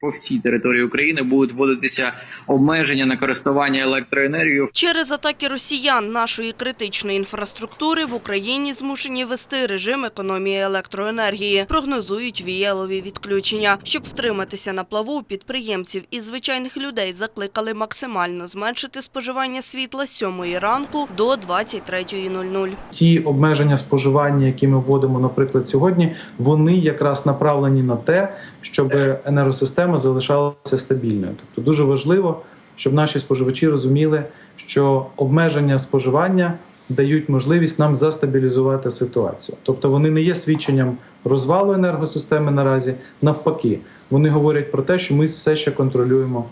По всій території України будуть вводитися обмеження на користування електроенергією Через атаки росіян нашої критичної інфраструктури в Україні змушені вести режим економії електроенергії. Прогнозують віялові відключення. Щоб втриматися на плаву, підприємців і звичайних людей закликали максимально зменшити споживання світла з 7 ранку до 23.00. ті обмеження споживання, які ми вводимо, наприклад, сьогодні, вони якраз направлені на те, щоб енергосистема залишалася стабільною. Тобто дуже важливо, щоб наші споживачі розуміли, що обмеження споживання дають можливість нам застабілізувати ситуацію. Тобто вони не є свідченням розвалу енергосистеми наразі, навпаки, вони говорять про те, що ми все ще контролюємо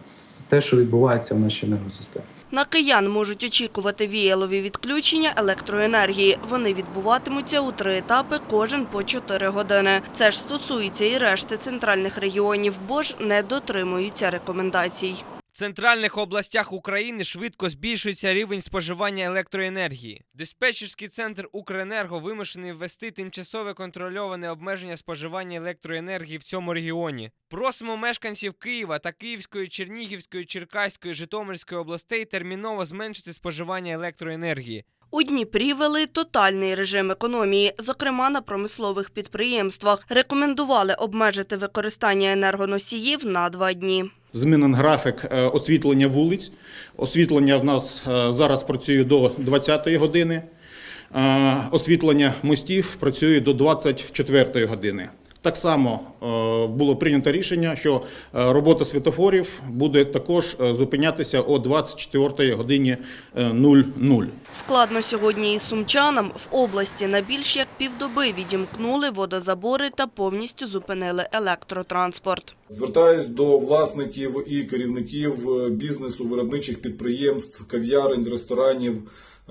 те, що відбувається в нашій енергосистемі. На киян можуть очікувати віялові відключення електроенергії. Вони відбуватимуться у три етапи, кожен по чотири години. Це ж стосується і решти центральних регіонів, бо ж не дотримуються рекомендацій. Центральних областях України швидко збільшується рівень споживання електроенергії. Диспетчерський центр Укренерго вимушений ввести тимчасове контрольоване обмеження споживання електроенергії в цьому регіоні. Просимо мешканців Києва та Київської, Чернігівської, Черкаської, Житомирської областей терміново зменшити споживання електроенергії. У Дніпрі вели тотальний режим економії, зокрема на промислових підприємствах. Рекомендували обмежити використання енергоносіїв на два дні. Змінен графік е, освітлення вулиць. Освітлення в нас е, зараз працює до 20-ї години. Е, Освітлення мостів працює до 24-ї години. Так само було прийнято рішення, що робота світофорів буде також зупинятися о 24-й годині е, 00. Складно сьогодні і сумчанам. В області на більш як півдоби відімкнули водозабори та повністю зупинили електротранспорт. Звертаюсь до власників і керівників е, бізнесу, виробничих підприємств, кав'ярень, ресторанів.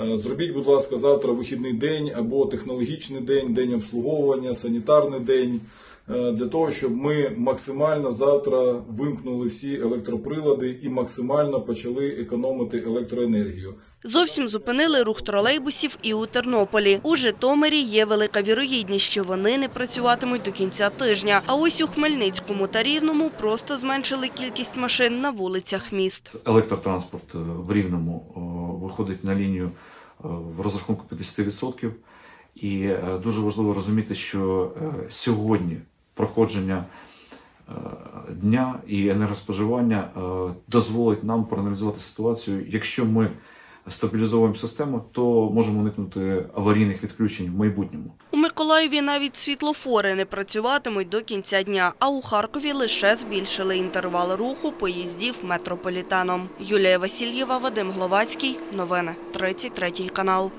Е, Зробіть, будь ласка, завтра вихідний день або технологічний день, день обслуговування, санітарний день, для того, щоб ми максимально завтра вимкнули всі електроприлади і максимально почали економити електроенергію. Зовсім зупинили рух тролейбусів і у Тернополі. У Житомирі є велика вірогідність, що вони не працюватимуть до кінця тижня. А ось у Хмельницькому та Рівному просто зменшили кількість машин на вулицях міст. електротранспорт е, в Рівному е, виходить на лінію е, в розрахунку 50%. І е, дуже важливо розуміти, що е, сьогодні проходження е, дня і енергоспоживання е, дозволить нам проаналізувати ситуацію. Якщо ми стабілізовуємо систему, то можемо уникнути аварійних відключень в майбутньому. У Миколаєві навіть світлофори не працюватимуть до кінця дня, а у Харкові лише збільшили інтервал руху поїздів метрополітеном. Юлія Васильєва, Вадим Гловацький. Новини 33 канал.